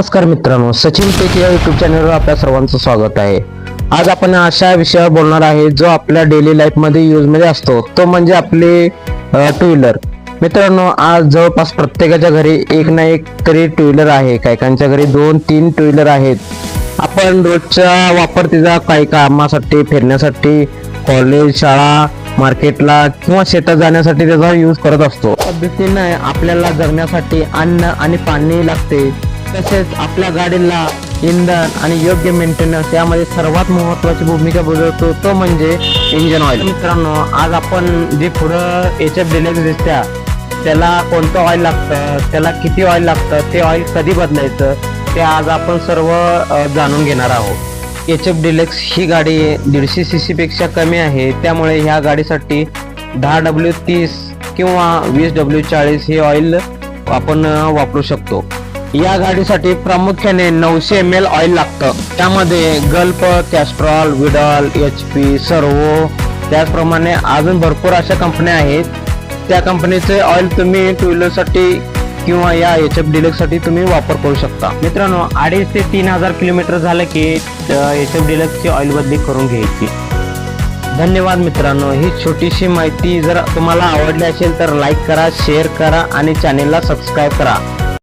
नमस्कार मित्रांनो सचिन पेक या युट्यूब चॅनलवर आपल्या सर्वांचं स्वागत आहे. आज आपण अशा विषयावर बोलणार आहे जो आपल्या डेली लाईफमध्ये यूजमध्ये असतो. तो म्हणजे आपले टू व्हीलर मित्रांनो आज जवळपास प्रत्येकाच्या घरी एक ना एक तरी टू व्हीलर आहे. काहीकांच्या घरी दोन तीन टू व्हीलर आहेत. आपण रोजच्या वापर तिचा काही कामासाठी फिरण्यासाठी कॉलेज शाळा मार्केटला किंवा शेतात जाण्यासाठी त्याचा यूज करत असतो. पद्धतीने आपल्याला जगण्यासाठी अन्न आणि पाणी लागते. तसेच आपल्या गाडीला इंधन आणि योग्य मेंटेनन्स यामध्ये सर्वात महत्वाची भूमिका बजावतो तो म्हणजे इंजन ऑइल मित्रांनो आज आपण जे पुढं एच एफ डिलेक्स दिसत्या त्याला कोणतं ऑइल लागतं त्याला किती ऑइल लागतं ते ऑइल कधी बदलायचं ते आज आपण सर्व जाणून घेणार आहोत. एच एफ डिलेक्स ही गाडी दीडशे सी सीपेक्षा कमी आहे त्यामुळे ह्या गाडीसाठी दहा डब्ल्यू तीस किंवा वीस डब्ल्यू चाळीस हे ऑइल आपण वापरू शकतो. या गाडीसाठी प्रामुख्याने नऊशे एम एल ऑइल लागतं. त्यामध्ये Gulf Castrol Veedol H P Servo. त्याचप्रमाणे अजून भरपूर अशा कंपन्या आहेत. त्या कंपनीचे ऑइल तुम्ही टू व्हीलरसाठी किंवा या एच एफ डिलक्ससाठी तुम्ही वापर करू शकता. मित्रांनो अडीच ते तीन हजार किलोमीटर झालं की एच एफ डिलक्सची ऑइल बदली करून घ्यायची. धन्यवाद मित्रांनो. ही छोटीशी माहिती जर तुम्हाला आवडली असेल तर लाईक करा शेअर करा आणि चॅनेलला सबस्क्राईब करा.